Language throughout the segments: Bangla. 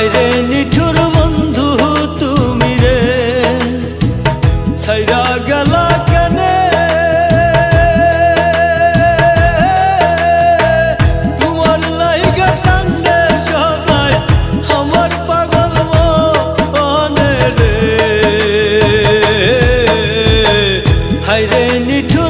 হায়রে নিঠুর বন্ধু তুমি রে। ছাইরা গেলা কেনে? তোমার লাইগা কান্দে সবাই আমার পাগল মনে রে নিঠুর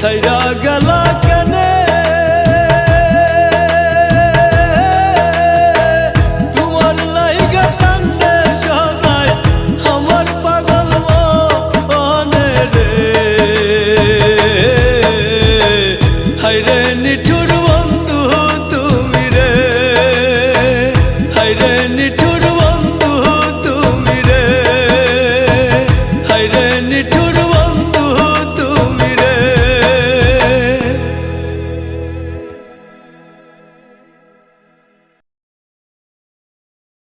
ছাইরা